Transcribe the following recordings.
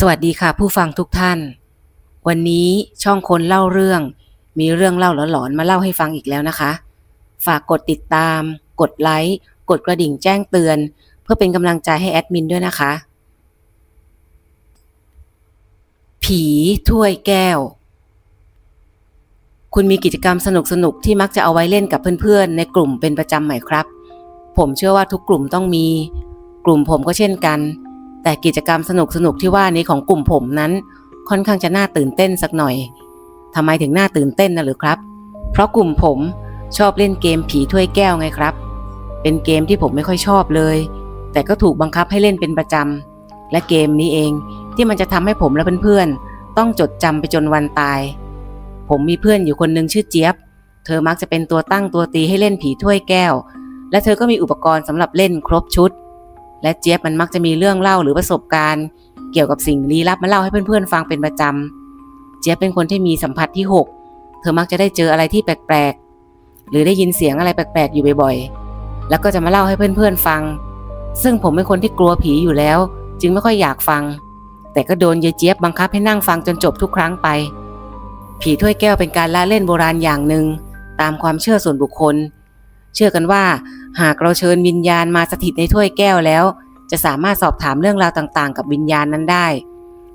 สวัสดีค่ะผู้ฟังทุกท่าน วันนี้ช่องคนเล่าเรื่อง มีเรื่องเล่าหลอนๆมาเล่าให้ฟังอีกแล้วนะคะ ฝากกดติดตาม กดไลค์ กดกระดิ่งแจ้งเตือน เพื่อเป็นกำลังใจให้แอดมินด้วยนะคะ ผีถ้วยแก้ว คุณมีกิจกรรมสนุกๆที่มักจะเอาไว้เล่นกับเพื่อนๆ ในกลุ่มเป็นประจำไหมครับ ผมเชื่อว่าทุกกลุ่มต้องมี กลุ่มผมก็เช่นกัน แต่กิจกรรมสนุกๆที่ว่านี้ของกลุ่มผมนั้น ค่อนข้างจะน่าตื่นเต้นสักหน่อยทำไมถึงน่าตื่นเต้นนะหรือครับ เพราะกลุ่มผมชอบเล่นเกมผีถ้วยแก้วไงครับ เป็นเกมที่ผมไม่ค่อยชอบเลย แต่ก็ถูกบังคับให้เล่นเป็นประจำและเกมนี้เองที่มันจะทำให้ผมและเพื่อนๆต้องจดจำไปจนวันตาย ผมมีเพื่อนอยู่คนหนึ่งชื่อเจี๊ยบ เธอมักจะเป็นตัวตั้งตัวตีให้เล่นผีถ้วยแก้ว และเธอก็มีอุปกรณ์สำหรับเล่นครบชุด และเจี๊ยบมันมักจะมีเรื่องเล่าหรือประสบการณ์ เกี่ยวกับสิ่งลี้ลับมาเล่าให้เพื่อนๆฟังเป็นประจำ เจี๊ยบเป็นคนที่มีสัมผัสที่หกเธอมักจะได้เจออะไรที่แปลกๆ หรือได้ยินเสียงอะไรแปลกๆ อยู่บ่อยๆ แล้วก็จะมาเล่าให้เพื่อนๆฟัง ซึ่งผมเป็นคนที่กลัวผีอยู่แล้ว จึงไม่ค่อยอยากฟัง แต่ก็โดนยายเจี๊ยบบังคับให้นั่งฟังจนจบทุกครั้งไป ผีถ้วยแก้วเป็นการละเล่นโบราณอย่างหนึ่งตามความเชื่อส่วนบุคคล เชื่อกันว่า หากเราเชิญวิญญาณมาสถิตในถ้วยแก้วแล้ว จะสามารถสอบถามเรื่องราวต่างๆ กับวิญญาณนั้นได้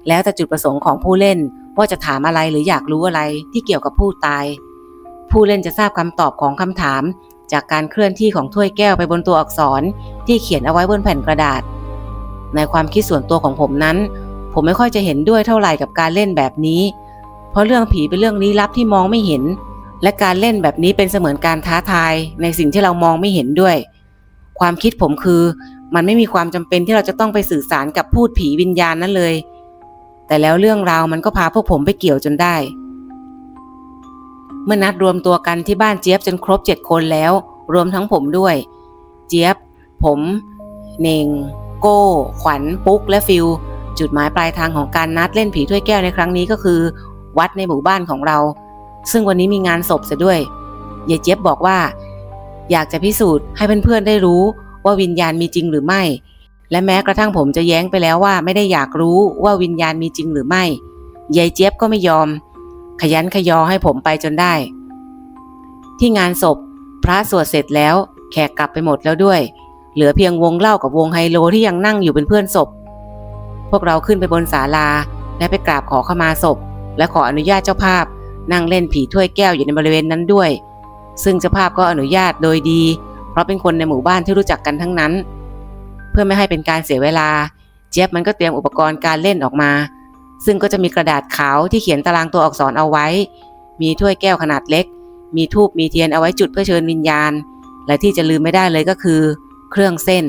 แล้วแต่จุดประสงค์ของผู้เล่นว่าจะถามอะไรหรืออยากรู้อะไรที่เกี่ยวกับผู้ตาย ผู้เล่นจะทราบคำตอบของคำถาม จากการเคลื่อนที่ของถ้วยแก้วไปบนตัวอักษร ที่เขียนเอาไว้บนแผ่นกระดาษ ในความคิดส่วนตัวของผมนั้น ผมไม่ค่อยจะเห็นด้วยเท่าไหร่กับการเล่นแบบนี้ เพราะเรื่องผีเป็นเรื่องลี้ลับที่มองไม่เห็น และการเล่นแบบนี้เป็นเสมือนการท้าทายในสิ่งที่เรามองไม่เห็นด้วย ความคิดผมคือมันไม่มีความจำเป็นที่เราจะต้องไปสื่อสารกับพูดผีวิญญาณนั้นเลย แต่แล้วเรื่องราวมันก็พาพวกผมไปเกี่ยวจนได้ เมื่อนัดรวมตัวกันที่บ้านเจี๊ยบจนครบเจ็ดคนแล้ว รวมทั้งผมด้วย เจี๊ยบ ผมเน่ง โก้ ขวัญปุ๊กและฟิลจุดหมายปลายทางของการนัดเล่นผีถ้วยแก้วในครั้งนี้ก็คือ วัดในหมู่บ้านของเรา ซึ่งวันนี้มีงานศพเสียด้วยยายเจี๊ยบบอกว่า อยากจะพิสูจน์ให้เพื่อนๆได้รู้ว่าวิญญาณมีจริงหรือไม่ และแม้กระทั่งผมจะแย้งไปแล้วว่าไม่ได้อยากรู้ว่าวิญญาณมีจริงหรือไม่ยายเจี๊ยบก็ไม่ยอม ขยันขยอให้ผมไปจนได้ ที่งานศพ พระสวดเสร็จแล้วแขกกลับไปหมดแล้วด้วย เหลือเพียงวงเล่ากับวงไฮโลที่ยังนั่งอยู่เป็นเพื่อนศพ พวกเราขึ้นไปบนศาลาและไปกราบขอขมาศพ และขออนุญาตเจ้าภาพ นั่งเล่นผีถ้วยแก้วอยู่ในบริเวณนั้นด้วย ซึ่งเจ้าภาพก็อนุญาตโดยดี เพราะเป็นคนในหมู่บ้านที่รู้จักกันทั้งนั้น เพื่อไม่ให้เป็นการเสียเวลา เจี๊ยบมันก็เตรียมอุปกรณ์การเล่นออกมา ซึ่งก็จะมีกระดาษขาวที่เขียนตารางตัวอักษรเอาไว้ มีถ้วยแก้วขนาดเล็ก มีทูบมีเทียนเอาไว้จุดเพื่อเชิญวิญญาณ และที่จะลืมไม่ได้เลยก็คือ เครื่องเส้น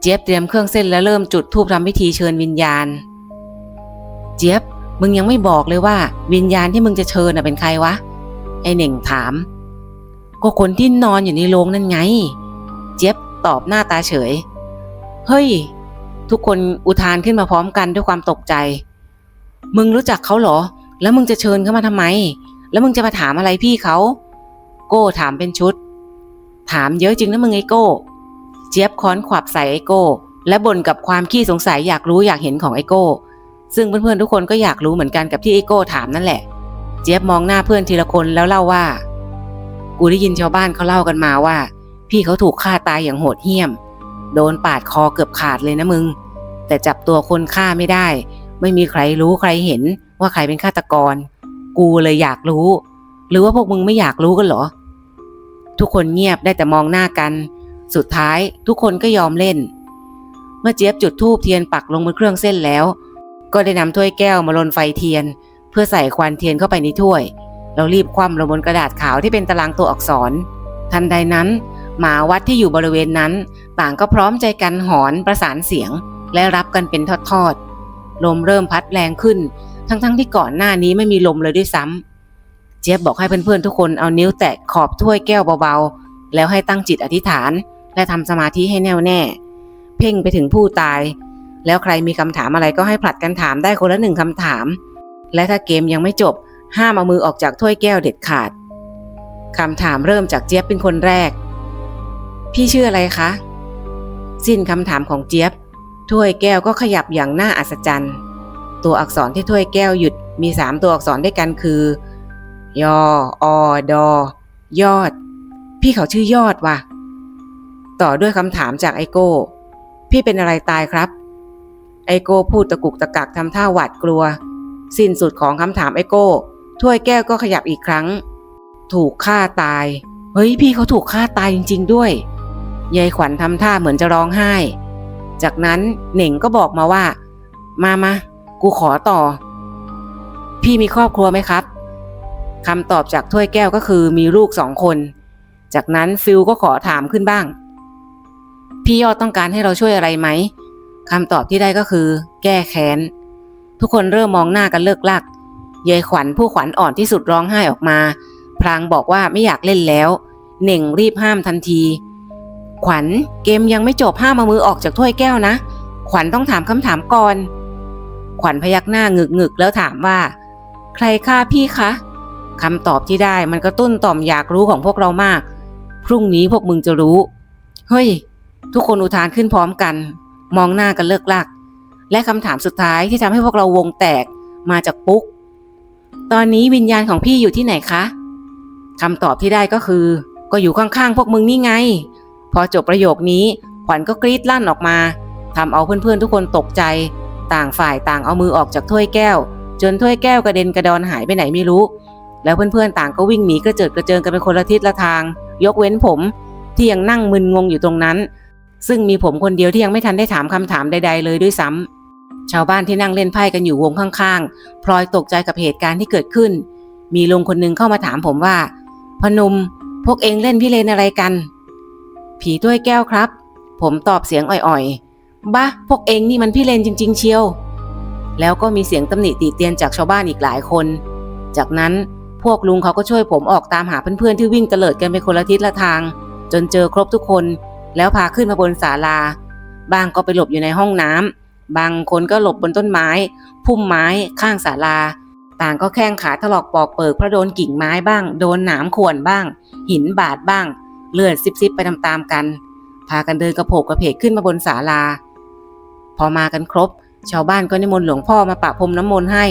เจี๊ยบเตรียมเครื่องเส้นและเริ่มจุดทูบทำพิธีเชิญวิญญาณ เจี๊ยบ มึงยังไม่บอกเลยว่า วิญญาณที่มึงจะเชิญน่ะเป็นใครวะ ไอเหน่งถาม ก็คนที่นอนอยู่ในโรงนั่นไง เจี๊ยบตอบหน้าตาเฉย เฮ้ย ทุกคนอุทานขึ้นมาพร้อมกันด้วยความตกใจ มึงรู้จักเขาเหรอ แล้วมึงจะเชิญเขามาทำไม แล้วมึงจะมาถามอะไรพี่เขา โก้ถามเป็นชุด ถามเยอะจริงนะมึงไอโก้ เจี๊ยบค้อนขวับใส่ไอโก้ และบ่นกับความขี้สงสัยอยากรู้อยากเห็นของไอโก้ ซึ่งเพื่อนๆทุกคนก็อยากรู้เหมือนกันกับที่ไอโก้ถามนั่นแหละ เจี๊ยบมองหน้าเพื่อนทีละคนแล้วเล่าว่า กูได้ยินชาวบ้านเขาเล่ากันมาว่า พี่เขาถูกฆ่าตายอย่างโหดเหี้ยม โดนปาดคอเกือบขาดเลยนะมึง แต่จับตัวคนฆ่าไม่ได้ ไม่มีใครรู้ใครเห็นว่าใครเป็นฆาตกร กูเลยอยากรู้ หรือว่าพวกมึงไม่อยากรู้กันเหรอ ทุกคนเงียบได้แต่มองหน้ากัน สุดท้ายทุกคนก็ยอมเล่น เมื่อเจี๊ยบจุดธูปเทียนปักลงบนเครื่องเส้นแล้ว ก็ได้นำถ้วยแก้วมาลนไฟเทียน เพื่อใส่ควันเทียนเข้าไปในถ้วยแล้วรีบคว่ำลงบนกระดาษขาวที่เป็นตารางตัวอักษร ทันใดนั้น หมาวัดที่อยู่บริเวณนั้น ต่างก็พร้อมใจกันหอนประสานเสียง และรับกันเป็นทอดๆลมเริ่มพัดแรงขึ้น ทั้งๆที่ก่อนหน้านี้ไม่มีลมเลยด้วยซ้ำเจี๊ยบบอกให้เพื่อนๆทุกคนเอานิ้วแตะขอบถ้วยแก้วเบาๆแล้วให้ตั้งจิตอธิษฐาน และทำสมาธิให้แน่วแน่ เพ่งไปถึงผู้ตาย แล้วใครมีคำถามอะไรก็ให้ผลัดกันถามได้คนละหนึ่งคำถาม และถ้าเกมยังไม่จบ ห้ามเอามือออกจากถ้วยแก้วเด็ดขาดคำถามเริ่มจากเจี๊ยบเป็นคนแรก พี่ชื่ออะไรคะ สิ้นคำถามของเจี๊ยบ ถ้วยแก้วก็ขยับอย่างน่าอัศจรรย์ ตัวอักษรที่ถ้วยแก้วหยุดมีสามตัวอักษรด้วยกันคือยออดอยอด พี่เขาชื่อยอดว่ะ ต่อด้วยคำถามจากไอโก้ พี่เป็นอะไรตายครับ ไอโก้พูดตะกุกตะกักทำท่าหวาดกลัว สิ้นสุดของคำถามไอโก้ ถ้วยแก้วก็ขยับอีกครั้ง ถูกฆ่าตาย เฮ้ยพี่เขาถูกฆ่าตายจริง ๆ ด้วย ยายขวัญทำท่าเหมือนจะร้องไห้ จากนั้นเหน่งก็บอกมาว่า มามากูขอต่อ พี่มีครอบครัวไหมครับคำตอบจากถ้วยแก้วก็คือมีลูกสองคน จากนั้นฟิลก็ขอถามขึ้นบ้าง พี่ยอดต้องการให้เราช่วยอะไรไหม คำตอบที่ได้ก็คือ แก้แค้น ทุกคนเริ่มมองหน้ากันเลิกลักยายขวัญผู้ขวัญอ่อนที่สุดร้องไห้ออกมา พลางบอกว่าไม่อยากเล่นแล้ว เหน่งรีบห้ามทันที ขวัญเกมยังไม่จบห้ามเอามือออกจากถ้วยแก้วนะ ขวัญต้องถามคำถามก่อน ขวัญพยักหน้างึกงึกแล้วถามว่า ใครฆ่าพี่คะคำตอบที่ได้มันกระตุ้นต่อมอยากรู้ของพวกเรามาก พรุ่งนี้พวกมึงจะรู้ เฮ้ย ทุกคนอุทานขึ้นพร้อมกัน มองหน้ากันเลิกลัก และคำถามสุดท้ายที่ทำให้พวกเราวงแตกมาจากปุ๊ก ตอนนี้วิญญาณของพี่อยู่ที่ไหนคะคำตอบที่ได้ก็คือ ก็อยู่ข้างๆพวกมึงนี่ไง พอจบประโยคนี้ขวัญก็กรีดลั่นออกมาทำเอาเพื่อนๆทุกคนตกใจ ต่างฝ่ายต่างเอามือออกจากถ้วยแก้ว จนถ้วยแก้วกระเด็นกระดอนหายไปไหนไม่รู้ แล้วเพื่อนๆต่างก็วิ่งหนีกระเจิดกระเจิงกันไปคนละทิศละทาง ยกเว้นผมที่ยังนั่งมึนงงอยู่ตรงนั้น ซึ่งมีผมคนเดียวที่ยังไม่ทันได้ถามคำถามใด ๆ เลยด้วยซ้ำชาวบ้านที่นั่งเล่นไพ่กันอยู่วงข้างๆพลอยตกใจกับเหตุการณ์ที่เกิดขึ้น มีลุงคนหนึงเข้ามาถามผมว่า พนมพวกเองเล่นพี่เลนอะไรกัน ผีถ้วยแก้วครับ ผมตอบเสียงอ่อยๆบ้าพวกเองนี่มันพี่เลนจริง ๆ เชียว แล้วก็มีเสียงตำหนิติเตียนจากชาวบ้านอีกหลายคน จากนั้นพวกลุงเขาก็ช่วยผมออกตามหาเพื่อนๆที่วิ่งเตลิดกันไปคนละทิศละทาง จนเจอครบทุกคน แล้วพาขึ้นมาบนศาลา บางก็ไปหลบอยู่ในห้องน้ำบางคนก็หลบบนต้นไม้ พุ่มไม้ข้างศาลา ต่างก็แข้งขาถลอกปอกเปิกเพราะโดนกิ่งไม้บ้าง โดนหนามข่วนบ้าง หินบาดบ้าง เลือดซิบๆไปตามๆกัน พากันเดินกระโผกกระเพกขึ้นมาบนศาลา พอมากันครบ ชาวบ้านก็นิมนต์หลวงพ่อมาปะพรมน้ำมนต์ให้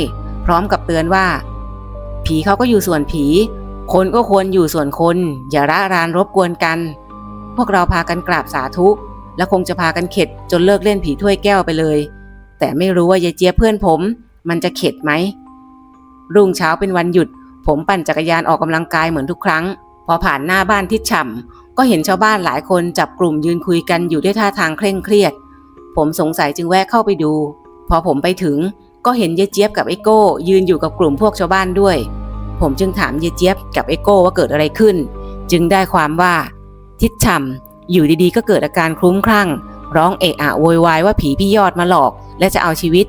พร้อมกับเตือนว่า ผีเขาก็อยู่ส่วนผี คนก็ควรอยู่ส่วนคน อย่าระรานรบกวนกัน พวกเราพากันกราบสาธุ และคงจะพากันเข็ดจนเลิกเล่นผีถ้วยแก้วไปเลย แต่ไม่รู้ว่ายายเจี๊ยบเพื่อนผม มันจะเข็ดไหม รุ่งเช้าเป็นวันหยุด ผมปั่นจักรยานออกกำลังกายเหมือนทุกครั้ง พอผ่านหน้าบ้านทิดฉ่ำก็เห็นชาวบ้านหลายคนจับกลุ่มยืนคุยกันอยู่ด้วยท่าทางเคร่งเครียด ผมสงสัยจึงแวะเข้าไปดู พอผมไปถึงก็เห็นยายเจี๊ยบกับไอโก้ ยืนอยู่กับกลุ่มพวกชาวบ้านด้วย ผมจึงถามยายเจี๊ยบกับไอโก้ว่าเกิดอะไรขึ้น จึงได้ความว่า ทิดฉ่ำอยู่ดีๆ ก็เกิดอาการคลุ้มคลั่ง ร้องเอะอะโวยวายว่าผีพี่ยอดมาหลอก และจะเอาชีวิต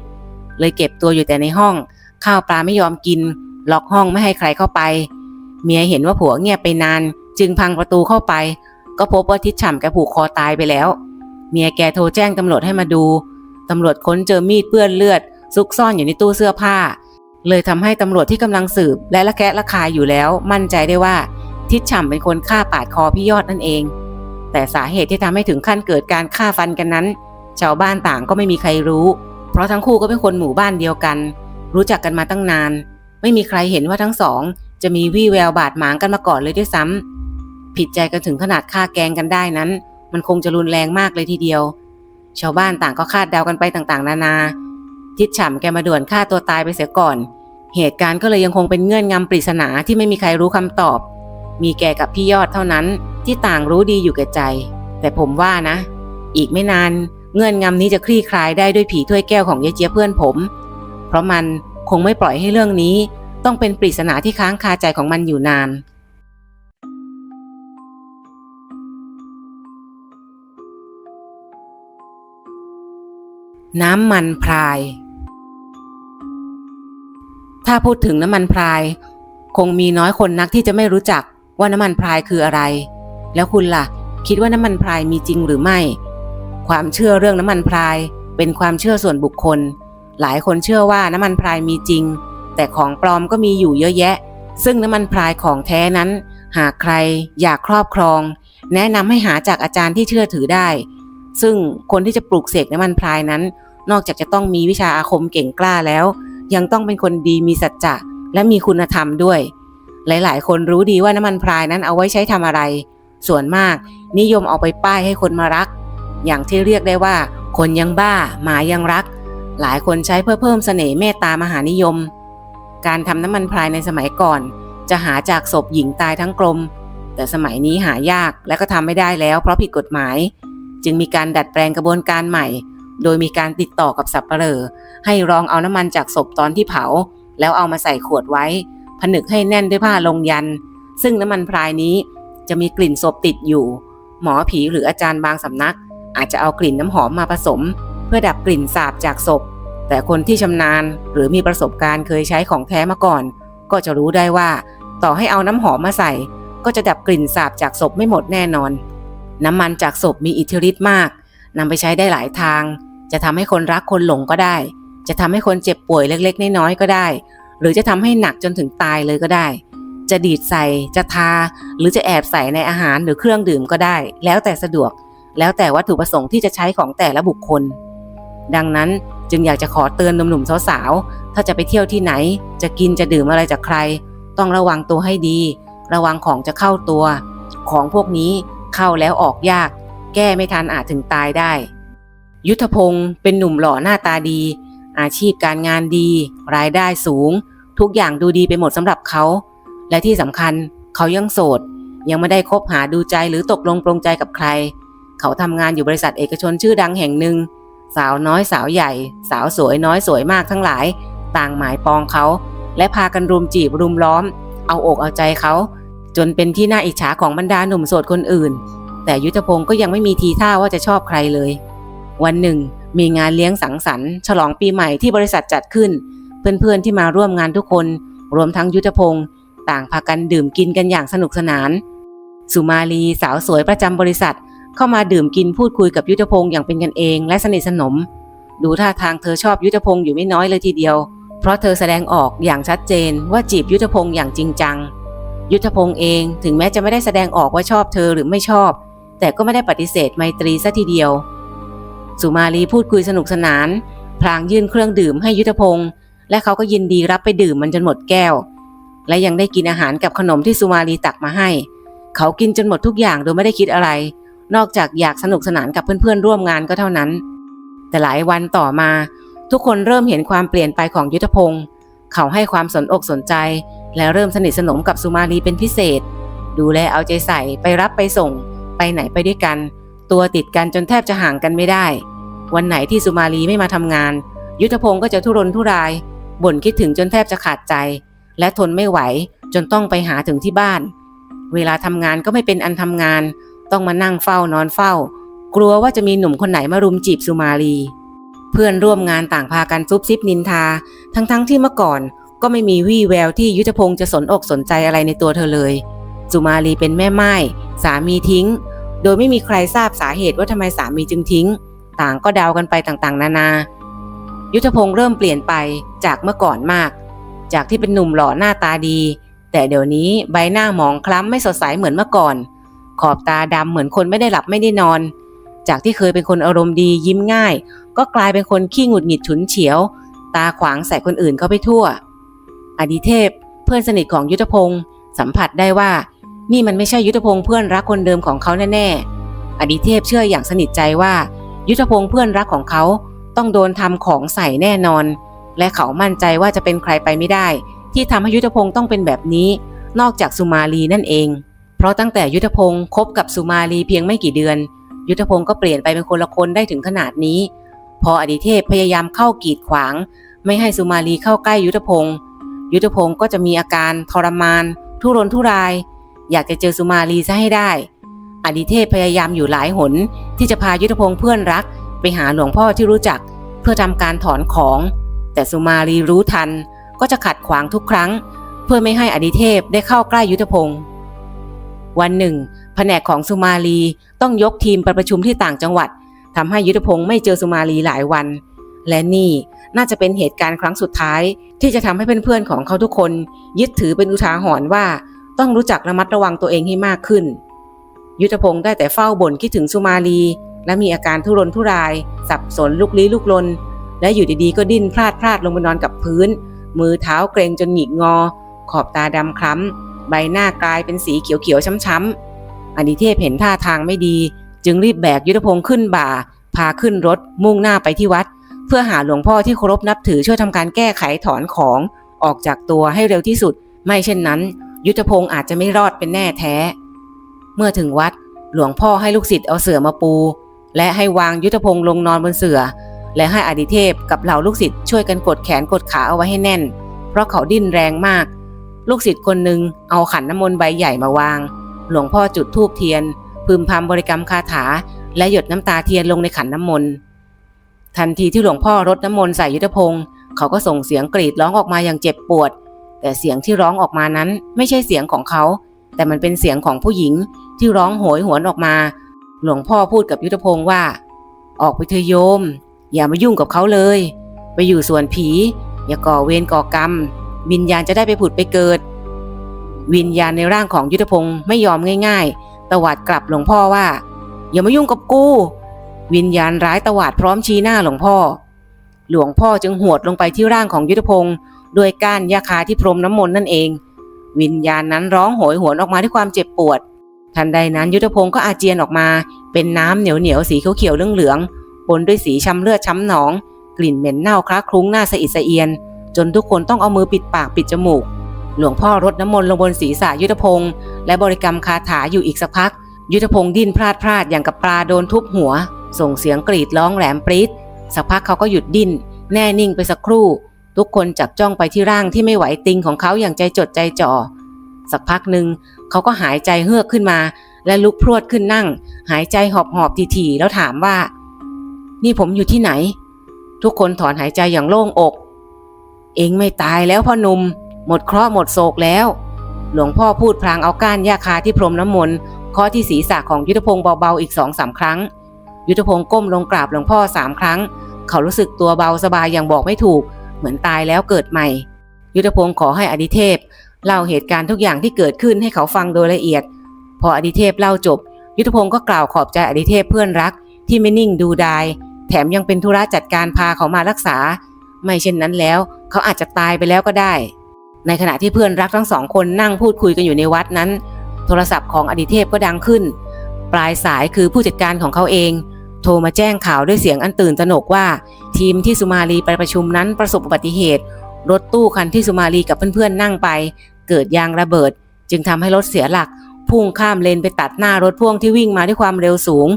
เลยเก็บตัวอยู่แต่ในห้อง ข้าวปลาไม่ยอมกิน ล็อกห้องไม่ให้ใครเข้าไป เมียเห็นว่าผัวเงียบไปนาน จึงพังประตูเข้าไป ก็พบว่าทิดฉ่ำแกผูกคอตายไปแล้ว เมียแกโทรแจ้งตำรวจให้มาดูตำรวจค้นเจอมีดเปื้อนเลือด ซุกซ่อนอยู่ในตู้เสื้อผ้า เลยทำให้ตำรวจที่กำลังสืบ และละแคะละคายอยู่แล้ว มั่นใจได้ว่า ทิดฉ่ำเป็นคนฆ่าปาดคอพี่ยอดนั่นเอง แต่สาเหตุที่ทำให้ถึงขั้นเกิดการฆ่าฟันกันนั้น ชาวบ้านต่างก็ไม่มีใครรู้ เพราะทั้งคู่ก็เป็นคนหมู่บ้านเดียวกัน รู้จักกันมาตั้งนาน ไม่มีใครเห็นว่าทั้งสอง จะมีวี่แววบาดหมางกันมาก่อนเลยด้วยซ้ำผิดใจกันถึงขนาดฆ่าแกงกันได้นั้น มันคงจะรุนแรงมากเลยทีเดียว ชาวบ้านต่างก็คาดเดากันไปต่างๆ นานา ทิดฉ่ำแกมาด่วนฆ่าตัวตายไปเสียก่อน เหตุการณ์ก็เลยยังคงเป็นเงื่อนงำปริศนาที่ไม่มีใครรู้คำตอบ มีแกกับพี่ยอดเท่านั้นที่ต่างรู้ดีอยู่แก่ใจ แต่ผมว่านะ อีกไม่นานเงื่อนงำนี้จะคลี่คลายได้ด้วยผีถ้วยแก้วของยายเจี๊ยเพื่อนผม เพราะมันคงไม่ปล่อยให้เรื่องนี้ ต้องเป็นปริศนาที่ค้างคาใจของมันอยู่นาน น้ำมันพราย ถ้าพูดถึงน้ำมันพราย คงมีน้อยคนนักที่จะไม่รู้จัก ว่าน้ำมันพรายคืออะไร แล้วคุณล่ะ คิดว่าน้ำมันพรายมีจริงหรือไม่ ความเชื่อเรื่องน้ำมันพรายเป็นความเชื่อส่วนบุคคล หลายคนเชื่อว่าน้ำมันพรายมีจริง แต่ของปลอมก็มีอยู่เยอะแยะ ซึ่งน้ำมันพรายของแท้นั้น หากใครอยากครอบครอง แนะนำให้หาจากอาจารย์ที่เชื่อถือได้ ซึ่งคนที่จะปลูกเสกน้ำมันพรายนั้น นอกจากจะต้องมีวิชาอาคมเก่งกล้าแล้ว ยังต้องเป็นคนดีมีสัจจะและมีคุณธรรมด้วย หลาย ๆ คนรู้ดีว่าน้ำมันพรายนั้นเอาไว้ใช้ทำอะไร ส่วนมาก นิยมเอาไปป้ายให้คนมารัก อย่างที่เรียกได้ว่า คนยังบ้าหมายังรัก หลายคนใช้เพื่อเพิ่มเสน่ห์เมตตามหานิยม การทำน้ำมันพรายในสมัยก่อน จะหาจากศพหญิงตายทั้งกลม แต่สมัยนี้หายากและก็ทำไม่ได้แล้ว เพราะผิดกฎหมาย จึงมีการดัดแปลงกระบวนการใหม่ โดยมีการติดต่อกับสับปะเหร่อให้รองเอาน้ำมันจากศพตอนที่เผา แล้วเอามาใส่ขวดไว้ ผนึกให้แน่นด้วยผ้าลงยัน ซึ่งน้ำมันพรายนี้จะมีกลิ่นศพติดอยู่ หมอผีหรืออาจารย์บางสำนัก อาจจะเอากลิ่นน้ำหอมมาผสม เพื่อดับกลิ่นสาบจากศพ แต่คนที่ชำนาญหรือมีประสบการณ์เคยใช้ของแท้มาก่อน ก็จะรู้ได้ว่า ต่อให้เอาน้ำหอมมาใส่ ก็จะดับกลิ่นสาบจากศพไม่หมดแน่นอน น้ำมันจากศพมีอิทธิฤทธิ์มากนำไปใช้ได้หลายทาง จะทำให้คนรักคนหลงก็ได้ จะทำให้คนเจ็บป่วยเล็กๆ น้อยๆก็ได้ หรือจะทำให้หนักจนถึงตายเลยก็ได้ จะดีดใส่จะทา หรือจะแอบใส่ในอาหารหรือเครื่องดื่มก็ได้ แล้วแต่สะดวก แล้วแต่วัตถุประสงค์ที่จะใช้ของแต่ละบุคคล ดังนั้นจึงอยากจะขอเตือนหนุ่มๆสาวๆถ้าจะไปเที่ยวที่ไหน จะกินจะดื่มอะไรจากใคร ต้องระวังตัวให้ดี ระวังของจะเข้าตัว ของพวกนี้เข้าแล้วออกยาก แก้ไม่ทันอาจถึงตายได้ ยุทธพงศ์เป็นหนุ่มหล่อหน้าตาดี อาชีพการงานดี รายได้สูง ทุกอย่างดูดีไปหมดสำหรับเขา และที่สำคัญเขายังโสด ยังไม่ได้คบหาดูใจหรือตกลงปรงใจกับใคร เขาทำงานอยู่บริษัทเอกชนชื่อดังแห่งหนึ่ง สาวน้อยสาวใหญ่ สาวสวยน้อยสวยมากทั้งหลาย ต่างหมายปองเขา และพากันรุมจีบรุมล้อม เอาอกเอาใจเขา จนเป็นที่น่าอิจฉาของบรรดาหนุ่มโสดคนอื่น แต่ยุทธพงศ์ก็ยังไม่มีทีท่าว่าจะชอบใครเลย วันหนึ่ง มีงานเลี้ยงสังสรรค์ ฉลองปีใหม่ที่บริษัทจัดขึ้น เพื่อนๆที่มาร่วมงานทุกคน รวมทั้งยุทธพงศ์ต่างพากันดื่มกินกันอย่างสนุกสนาน สุมาลีสาวสวยประจำบริษัท เข้ามาดื่มกินพูดคุยกับยุทธพงศ์อย่างเป็นกันเองและสนิทสนม ดูท่าทางเธอชอบยุทธพงศ์อยู่ไม่น้อยเลยทีเดียว เพราะเธอแสดงออกอย่างชัดเจนว่าจีบยุทธพงศ์อย่างจริงจัง ยุทธพงศ์เองถึงแม้จะไม่ได้แสดงออกว่าชอบเธอหรือไม่ชอบ แต่ก็ไม่ได้ปฏิเสธไมตรีซะทีเดียว สุมาลีพูดคุยสนุกสนาน พลางยื่นเครื่องดื่มให้ยุทธพงศ์ และเขาก็ยินดีรับไปดื่มมันจนหมดแก้ว และยังได้กินอาหารกับขนมที่สุมาลีตักมาให้ เขากินจนหมดทุกอย่างโดยไม่ได้คิดอะไร นอกจากอยากสนุกสนานกับเพื่อนๆร่วมงานก็เท่านั้น แต่หลายวันต่อมา ทุกคนเริ่มเห็นความเปลี่ยนไปของยุทธพงศ์เขาให้ความสนอกสนใจ และเริ่มสนิทสนมกับสุมาลีเป็นพิเศษ ดูแลเอาใจใส่ไปรับไปส่ง ไปไหนไปด้วยกัน ตัวติดกันจนแทบจะห่างกันไม่ได้ วันไหนที่สุมาลีไม่มาทำงาน ยุทธพงศ์ก็จะทุรนทุราย บ่นคิดถึงจนแทบจะขาดใจ และทนไม่ไหวจนต้องไปหาถึงที่บ้าน เวลาทำงานก็ไม่เป็นอันทำงาน ต้องมานั่งเฝ้านอนเฝ้า กลัวว่าจะมีหนุ่มคนไหนมารุมจีบสุมาลี เพื่อนร่วมงานต่างพากันซุบซิบนินทา ทั้งๆทที่เมื่อก่อนก็ไม่มีวี่แววที่ยุทธพงศ์จะสนอกสนใจอะไรในตัวเธอเลย สุมาลีเป็นแม่ไม้สามีทิ้ง โดยไม่มีใครทราบสาเหตุว่าทำไมสามีจึงทิ้ง ต่างก็เดากันไปต่างๆ นานา ยุทธพงศ์เริ่มเปลี่ยนไปจากเมื่อก่อนมาก จากที่เป็นหนุ่มหล่อหน้าตาดี แต่เดี๋ยวนี้ใบหน้าหมองคล้ำไม่สดใสเหมือนเมื่อก่อน ขอบตาดำเหมือนคนไม่ได้หลับไม่ได้นอน จากที่เคยเป็นคนอารมณ์ดียิ้มง่าย ก็กลายเป็นคนขี้หงุดหงิดฉุนเฉียว ตาขวางใส่คนอื่นเข้าไปทั่ว อดิเทพ เพื่อนสนิทของยุทธพงศ์สัมผัสได้ว่า นี่มันไม่ใช่ยุทธพงศ์เพื่อนรักคนเดิมของเขาแน่ๆอดิเทพเชื่ออย่างสนิทใจว่า ยุทธพงศ์เพื่อนรักของเขา ต้องโดนทำของใส่แน่นอน และเขามั่นใจว่าจะเป็นใครไปไม่ได้ ที่ทำให้ยุทธพงศ์ต้องเป็นแบบนี้ นอกจากสุมาลีนั่นเอง เพราะตั้งแต่ยุทธพงศ์คบกับสุมาลีเพียงไม่กี่เดือน ยุทธพงศ์ก็เปลี่ยนไปเป็นคนละคนได้ถึงขนาดนี้ พออดิเทพพยายามเข้ากีดขวาง ไม่ให้สุมาลีเข้าใกล้ยุทธพงศ์ยุทธพงศ์ก็จะมีอาการทรมาน ทุรนทุราย อยากจะเจอสุมาลีซะให้ได้ อดิเทพพยายามอยู่หลายหนที่จะพายุทธพงศ์เพื่อนรัก ไปหาหลวงพ่อที่รู้จักเพื่อทำการถอนของ แต่สุมาลีรู้ทันก็จะขัดขวางทุกครั้ง เพื่อไม่ให้อดิเทพได้เข้าใกล้ยุทธพงศ์วันหนึ่ง แผนกของสุมาลีต้องยกทีมไปประชุมที่ต่างจังหวัดทำให้ยุทธพงศ์ไม่เจอสุมาลีหลายวัน และนี่น่าจะเป็นเหตุการณ์ครั้งสุดท้าย ที่จะทำให้เพื่อนๆของเขาทุกคน ยึดถือเป็นอุทาหรณ์ว่าต้องรู้จักระมัดระวังตัวเองให้มากขึ้น ยุทธพงศ์ได้แต่เฝ้าบ่นคิดถึงสุมาลี และมีอาการทุรนทุราย สับสนลุกลี้ลุกลน และอยู่ดีๆก็ดิ้นพลาดพลาดลงไปนอนกับพื้น มือเท้าเกรงจนหงิกงอ ขอบตาดำคล้ำ ใบหน้ากลายเป็นสีเขียวๆช้ำๆอดิเทพเห็นท่าทางไม่ดี จึงรีบแบกยุทธพงศ์ขึ้นบ่า พาขึ้นรถมุ่งหน้าไปที่วัด เพื่อหาหลวงพ่อที่เคารพนับถือช่วยทำการแก้ไขถอนของ ออกจากตัวให้เร็วที่สุด ไม่เช่นนั้น ยุทธพงศ์อาจจะไม่รอดเป็นแน่แท้ เมื่อถึงวัดหลวงพ่อให้ลูกศิษย์เอาเสื่อมาปู และให้วางยุทธพงศ์ลงนอนบนเสื่อและให้อดิเทพกับเหล่าลูกศิษย์ช่วยกันกดแขนกดขาเอาไว้ให้แน่น เพราะเขาดิ้นแรงมาก ลูกศิษย์คนหนึ่งเอาขันน้ำมนต์ใบใหญ่มาวาง หลวงพ่อจุดธูปเทียน พึมพำบริกรรมคาถา และหยดน้ำตาเทียนลงในขันน้ำมนต์ทันทีที่หลวงพ่อรดน้ำมนต์ใส่ยุทธพงศ์เขาก็ส่งเสียงกรีดร้องออกมาอย่างเจ็บปวด แต่เสียงที่ร้องออกมานั้นไม่ใช่เสียงของเขา แต่มันเป็นเสียงของผู้หญิงที่ร้องโหยหวนออกมา หลวงพ่อพูดกับยุทธพงศ์ว่า ออกไปเถอะโยม อย่ามายุ่งกับเขาเลย ไปอยู่ส่วนผี อย่าก่อเวรก่อกรรม วิญญาณจะได้ไปผุดไปเกิด วิญญาณในร่างของยุทธพงศ์ไม่ยอมง่ายๆตวาดกลับหลวงพ่อว่า อย่ามายุ่งกับกูวิญญาณร้ายตวาดพร้อมชี้หน้าหลวงพ่อ หลวงพ่อจึงหวดลงไปที่ร่างของยุทธพงศ์โดยก้านยาคาที่พรมน้ำมนต์นั่นเอง วิญญาณนั้นร้องโหยหวนออกมาด้วยความเจ็บปวด ทันใดนั้นยุทธพงศ์ก็อาเจียนออกมา เป็นน้ำเหนียวเหนียวสีเขียวๆเหลืองๆปนด้วยสีช้ำเลือดช้ำหนอง กลิ่นเหม็นเน่าคล้าคลุ้งหน้าสะอิดสะเอียน จนทุกคนต้องเอามือปิดปากปิดจมูก หลวงพ่อรดน้ำมนต์ลงบนศีรษะยุทธพงศ์และบริกรรมคาถาอยู่อีกสักพัก ยุทธพงศ์ดิ้นพลาดพลาดอย่างกับปลาโดนทุบหัว ส่งเสียงกรีดร้องแหลมปรี๊ดสักพักเขาก็หยุดดิ้นแน่นิ่งไปสักครู่ ทุกคนจับจ้องไปที่ร่างที่ไม่ไหวติงของเขาอย่างใจจดใจจ่อ สักพักหนึ่งเขาก็หายใจเฮือกขึ้นมา และลุกพรวดขึ้นนั่ง หายใจหอบหอบทีๆแล้วถามว่า นี่ผมอยู่ที่ไหน ทุกคนถอนหายใจอย่างโล่งอก เองไม่ตายแล้วพ่อหนุ่มหมดเคราะห์หมดโศกแล้ว หลวงพ่อพูดพลางเอาก้านยาคาที่พรมน้ำมนต์เคาะที่ศีรษะของยุทธพงศ์เบาๆอีกสองสามครั้ง ยุทธพงศ์ก้มลงกราบหลวงพ่อสามครั้ง เขารู้สึกตัวเบาสบายอย่างบอกไม่ถูก เหมือนตายแล้วเกิดใหม่ ยุทธพงศ์ขอให้อดิเทพ เล่าเหตุการณ์ทุกอย่างที่เกิดขึ้นให้เขาฟังโดยละเอียด พออดิเทพเล่าจบ ยุทธพงศ์ก็กล่าวขอบใจอดิเทพเพื่อนรัก ที่ไม่นิ่งดูดาย แถมยังเป็นธุระจัดการพาเขามารักษา ไม่เช่นนั้นแล้ว เขาอาจจะตายไปแล้วก็ได้ ในขณะที่เพื่อนรักทั้งสองคนนั่งพูดคุยกันอยู่ในวัดนั้น โทรศัพท์ของอดิเทพก็ดังขึ้น ปลายสายคือผู้จัดการของเขาเอง โทรมาแจ้งข่าวด้วยเสียงอันตื่นตระหนกว่า ทีมที่สุมาลีไปประชุมนั้นประสบอุบัติเหตุรถตู้คันที่สุมาลีกับเพื่อนๆนั่งไป เกิดยางระเบิด จึงทำให้รถเสียหลัก พุ่งข้ามเลนไปตัดหน้ารถพ่วงที่วิ่งมาด้วยความเร็วสูง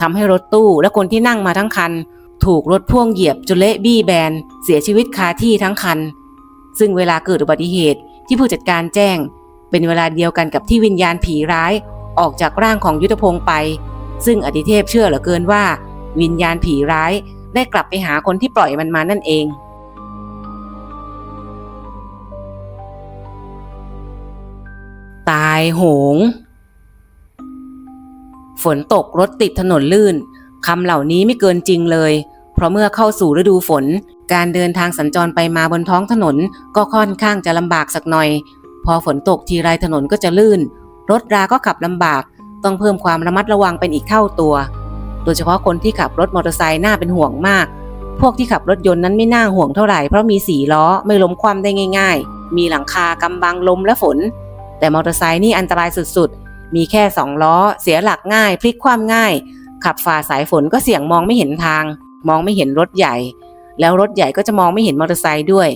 ทำให้รถตู้และคนที่นั่งมาทั้งคัน ถูกรถพ่วงเหยียบจนเละบี้แบน เสียชีวิตคาที่ทั้งคัน ซึ่งเวลาเกิดอุบัติเหตุที่ผู้จัดการแจ้ง เป็นเวลาเดียวกันกับที่วิญญาณผีร้ายออกจากร่างของยุทธพงศ์ไป ซึ่งอดิเทพเชื่อเหลือเกินว่า วิญญาณผีร้ายได้กลับไปหาคนที่ปล่อยมันมานั่นเองายโหง ฝนตกรถติดถนนลื่นคำเหล่านี้ไม่เกินจริงเลย เพราะเมื่อเข้าสู่ฤดูฝน การเดินทางสัญจรไปมาบนท้องถนนก็ค่อนข้างจะลำบากสักหน่อย พอฝนตกทีไรถนนก็จะลื่น รถราก็ขับลำบาก ต้องเพิ่มความระมัดระวังเป็นอีกเท่าตัว โดยเฉพาะคนที่ขับรถมอเตอร์ไซค์น่าเป็นห่วงมาก พวกที่ขับรถยนต์นั้นไม่น่าห่วงเท่าไหร่เพราะมีสี่ล้อไม่ล้มคว่ำได้ง่าย ๆ มีหลังคากำบังลมและฝน แต่มอเตอร์ไซค์นี่อันตรายสุดๆ มีแค่สองล้อ เสียหลักง่าย พลิกคว่ำง่าย ขับฝ่าสายฝนก็เสี่ยงมองไม่เห็นทาง มองไม่เห็นรถใหญ่ แล้วรถใหญ่ก็จะมองไม่เห็นมอเตอร์ไซค์ด้วย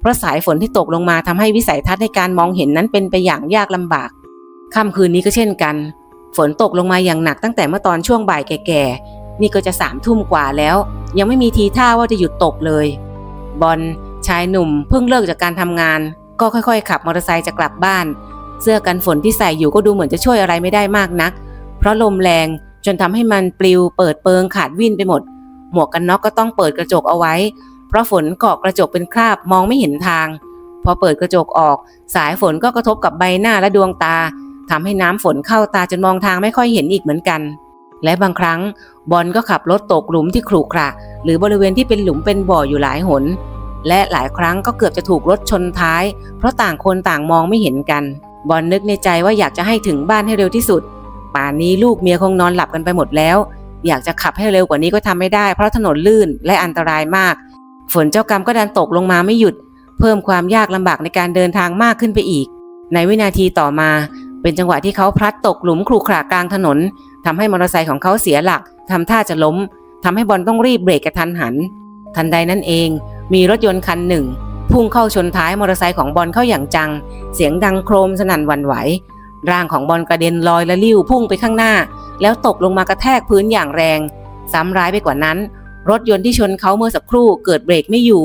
เพราะสายฝนที่ตกลงมาทำให้วิสัยทัศน์ในการมองเห็นนั้นเป็นไปอย่างยากลำบากค่ำคืนนี้ก็เช่นกัน ฝนตกลงมาอย่างหนักตั้งแต่เมื่อตอนช่วงบ่ายแก่ๆ นี่ก็จะสามทุ่มกว่าแล้ว ยังไม่มีทีท่าว่าจะหยุดตกเลย บอลชายหนุ่มเพิ่งเลิกจากการทำงาน ก็ค่อยๆ ขับมอเตอร์ไซค์จะกลับบ้าน เสื้อกันฝนที่ใส่อยู่ก็ดูเหมือนจะช่วยอะไรไม่ได้มากนัก เพราะลมแรงจนทำให้มันปลิวเปิดเปิงขาดวิ่นไปหมด หมวกกันน็อกก็ต้องเปิดกระจกเอาไว้ เพราะฝนเกาะกระจกเป็นคราบมองไม่เห็นทาง พอเปิดกระจกออก สายฝนก็กระทบกับใบหน้าและดวงตาทำให้น้ำฝนเข้าตาจนมองทางไม่ค่อยเห็นอีกเหมือนกัน และบางครั้งบอลก็ขับรถตกหลุมที่ขรุขระหรือบริเวณที่เป็นหลุมเป็นบ่ออยู่หลายหน และหลายครั้งก็เกือบจะถูกรถชนท้าย เพราะต่างคนต่างมองไม่เห็นกัน บอลนึกในใจว่าอยากจะให้ถึงบ้านให้เร็วที่สุด ป่านนี้ลูกเมียคงนอนหลับกันไปหมดแล้ว อยากจะขับให้เร็วกว่านี้ก็ทำไม่ได้ เพราะถนนลื่นและอันตรายมาก ฝนเจ้ากรรมก็ดันตกลงมาไม่หยุด เพิ่มความยากลำบากในการเดินทางมากขึ้นไปอีก ในวินาทีต่อมา เป็นจังหวะที่เขาพลัดตกหลุมครูขรากลางถนนทำให้มอเตอร์ไซค์ของเขาเสียหลักทำท่าจะล้มทำให้บอลต้องรีบเบรกกระทันหัน ทันใดนั้นเอง มีรถยนต์คันหนึ่ง พุ่งเข้าชนท้ายมอเตอร์ไซค์ของบอลเข้าอย่างจัง เสียงดังโครมสนั่นวันไหว ร่างของบอลกระเด็นลอยละลิ้วพุ่งไปข้างหน้า แล้วตกลงมากระแทกพื้นอย่างแรง ซ้ำร้ายไปกว่านั้น รถยนต์ที่ชนเขาเมื่อสักครู่เกิดเบรกไม่อยู่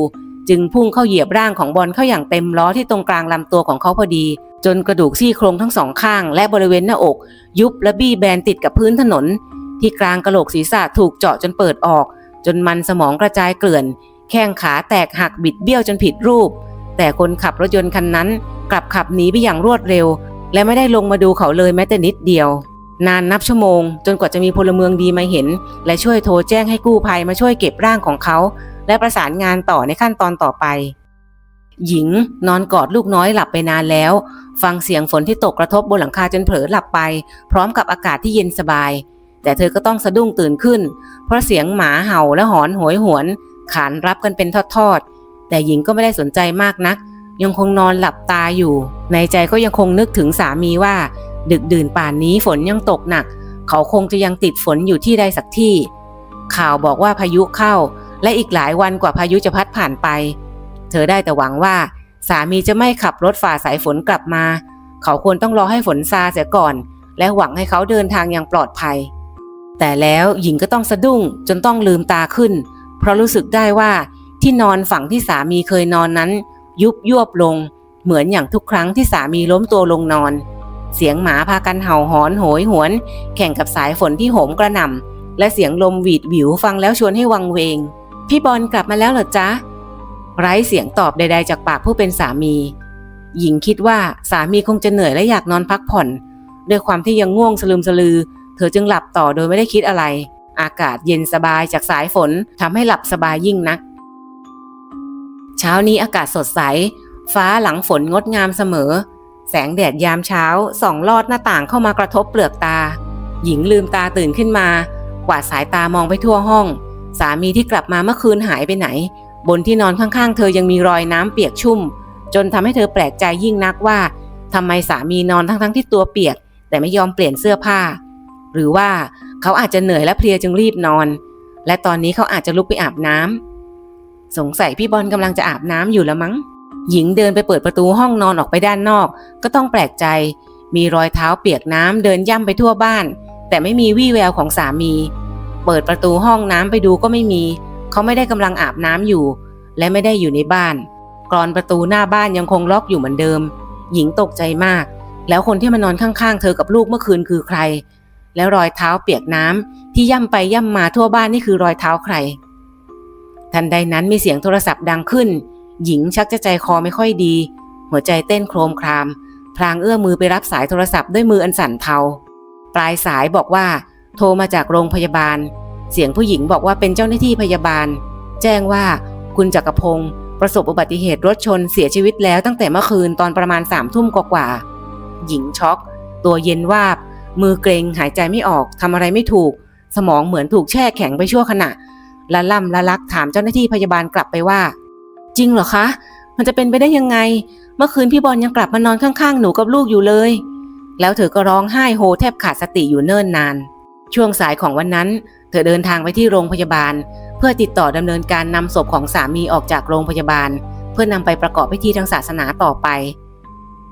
จึงพุ่งเข้าเหยียบร่างของบอลเข้าอย่างเต็มล้อที่ตรงกลางลำตัวของเขาพอดี จนกระดูกซี่โครงทั้งสองข้าง และบริเวณหน้าอก ยุบและบี้แบนติดกับพื้นถนน ที่กลางกระโหลกศีรษะถูกเจาะจนเปิดออก จนมันสมองกระจายเกลื่อน แข้งขาแตกหักบิดเบี้ยวจนผิดรูป แต่คนขับรถยนต์คันนั้น กลับขับหนีไปอย่างรวดเร็ว และไม่ได้ลงมาดูเขาเลยแม้แต่นิดเดียว นานนับชั่วโมง จนกว่าจะมีพลเมืองดีมาเห็น และช่วยโทรแจ้งให้กู้ภัยมาช่วยเก็บร่างของเขา และประสานงานต่อในขั้นตอนต่อไป หญิงนอนกอดลูกน้อยหลับไปนานแล้ว ฟังเสียงฝนที่ตกกระทบบนหลังคาจนเผลอหลับไป พร้อมกับอากาศที่เย็นสบาย แต่เธอก็ต้องสะดุ้งตื่นขึ้น เพราะเสียงหมาเห่าและหอนโหยหวน ขานรับกันเป็นทอดๆ แต่หญิงก็ไม่ได้สนใจมากนัก ยังคงนอนหลับตาอยู่ ในใจก็ยังคงนึกถึงสามีว่า ดึกดื่นป่านนี้ฝนยังตกหนัก เขาคงจะยังติดฝนอยู่ที่ใดสักที่ ข่าวบอกว่าพายุเข้า และอีกหลายวันกว่าพายุจะพัดผ่านไป เธอได้แต่หวังว่า สามีจะไม่ขับรถฝ่าสายฝนกลับมา เขาควรต้องรอให้ฝนซาเสียก่อน และหวังให้เขาเดินทางอย่างปลอดภัย แต่แล้วหญิงก็ต้องสะดุ้งจนต้องลืมตาขึ้นเพราะรู้สึกได้ว่าที่นอนฝั่งที่สามีเคยนอนนั้น ยุบยวบลง เหมือนอย่างทุกครั้งที่สามีล้มตัวลงนอน เสียงหมาพากันเห่าหอนโหยหวน แข่งกับสายฝนที่โหมกระหน่ำและเสียงลมหวีดหวิวฟังแล้วชวนให้วังเวง พี่บอลกลับมาแล้วเหรอจ๊ะไร้เสียงตอบใด ๆ จากปากผู้เป็นสามี หญิงคิดว่าสามีคงจะเหนื่อยและอยากนอนพักผ่อน ด้วยความที่ยังง่วงสลืมสลือ เธอจึงหลับต่อโดยไม่ได้คิดอะไร อากาศเย็นสบายจากสายฝนทำให้หลับสบายยิ่งนัก เช้านี้อากาศสดใส ฟ้าหลังฝนงดงามเสมอ แสงแดดยามเช้าส่องลอดหน้าต่างเข้ามากระทบเปลือกตา หญิงลืมตาตื่นขึ้นมา กวาดสายตามองไปทั่วห้อง สามีที่กลับมาเมื่อคืนหายไปไหน บนที่นอนข้างๆ เธอยังมีรอยน้ำเปียกชุ่ม จนทำให้เธอแปลกใจยิ่งนักว่าทำไมสามีนอนทั้งๆที่ตัวเปียก แต่ไม่ยอมเปลี่ยนเสื้อผ้า หรือว่า เขาอาจจะเหนื่อยและเพลียจึงรีบนอน และตอนนี้เขาอาจจะลุกไปอาบน้ำสงสัยพี่บอลกำลังจะอาบน้ำอยู่แล้วมั้ง หญิงเดินไปเปิดประตูห้องนอนออกไปด้านนอก ก็ต้องแปลกใจ มีรอยเท้าเปียกน้ำเดินย่ำไปทั่วบ้าน แต่ไม่มีวี่แววของสามี เปิดประตูห้องน้ำไปดูก็ไม่มี เขาไม่ได้กำลังอาบน้ำอยู่ และไม่ได้อยู่ในบ้านกรอนประตูหน้าบ้านยังคงล็อกอยู่เหมือนเดิม หญิงตกใจมาก แล้วคนที่มานอนข้างๆ เธอกับลูกเมื่อคืนคือใคร แล้วรอยเท้าเปียกน้ำที่ย่ำไปย่ำมาทั่วบ้านนี่คือรอยเท้าใคร ทันใดนั้นมีเสียงโทรศัพท์ดังขึ้น หญิงชักจะใจคอไม่ค่อยดี หัวใจเต้นโครมคราม พลางเอื้อมือไปรับสายโทรศัพท์ด้วยมืออันสั่นเทา ปลายสายบอกว่า โทรมาจากโรงพยาบาล เสียงผู้หญิงบอกว่าเป็นเจ้าหน้าที่พยาบาล แจ้งว่าคุณจักรพงศ์ประสบอุบัติเหตุรถชนเสียชีวิตแล้วตั้งแต่เมื่อคืนตอนประมาณสามทุ่มกว่าๆหญิงช็อก ตัวเย็นวาบ มือเกรงหายใจไม่ออกทำอะไรไม่ถูก สมองเหมือนถูกแช่แข็งไปชั่วขณะละล่ำละลักถามเจ้าหน้าที่พยาบาลกลับไปว่า จริงเหรอคะ มันจะเป็นไปได้ยังไง เมื่อคืนพี่บอลยังกลับมานอนข้างๆ หนูกับลูกอยู่เลย แล้วเธอก็ร้องไห้โฮแทบขาดสติอยู่เนิ่นนาน ช่วงสายของวันนั้น เธอเดินทางไปที่โรงพยาบาล เพื่อติดต่อดำเนินการนำศพของสามีออกจากโรงพยาบาล เพื่อนำไปประกอบพิธีทางศาสนาต่อไป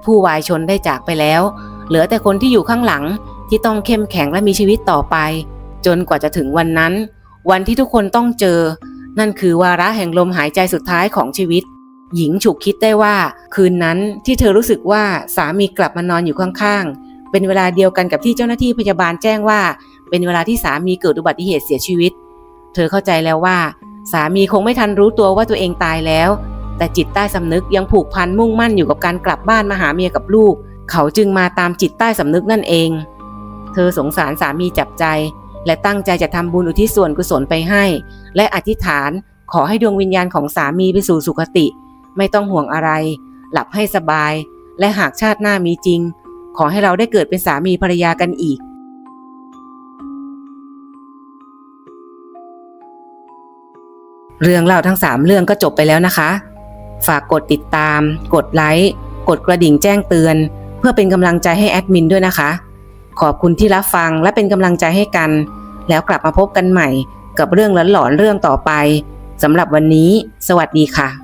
ผู้วายชนได้จากไปแล้ว เหลือแต่คนที่อยู่ข้างหลัง ที่ต้องเข้มแข็งและมีชีวิตต่อไป จนกว่าจะถึงวันนั้น วันที่ทุกคนต้องเจอ นั่นคือวาระแห่งลมหายใจสุดท้ายของชีวิต หญิงฉุกคิดได้ว่า คืนนั้นที่เธอรู้สึกว่าสามีกลับมานอนอยู่ข้างๆ เป็นเวลาเดียวกันกับที่เจ้าหน้าที่พยาบาลแจ้งว่า เป็นเวลาที่สามีเกิดอุบัติเหตุเสียชีวิต เธอเข้าใจแล้วว่า สามีคงไม่ทันรู้ตัวว่าตัวเองตายแล้ว แต่จิตใต้สำนึกยังผูกพันมุ่งมั่นอยู่กับการกลับบ้านมาหาเมียกับลูก เขาจึงมาตามจิตใต้สำนึกนั่นเอง เธอสงสารสามีจับใจ และตั้งใจจะทำบุญอุทิศส่วนกุศลไปให้ และอธิษฐานขอให้ดวงวิญญาณของสามีไปสู่สุคติ ไม่ต้องห่วงอะไร หลับให้สบาย และหากชาติหน้ามีจริง ขอให้เราได้เกิดเป็นสามีภรรยากันอีกเรื่องเล่าทั้ง 3 เรื่องก็จบไปแล้วนะคะ ฝากกดติดตาม กดไลค์ กดกระดิ่งแจ้งเตือน เพื่อเป็นกำลังใจให้แอดมินด้วยนะคะ ขอบคุณที่รับฟังและเป็นกำลังใจให้กัน แล้วกลับมาพบกันใหม่กับเรื่องหลอนๆเรื่องต่อไปสำหรับวันนี้ สวัสดีค่ะ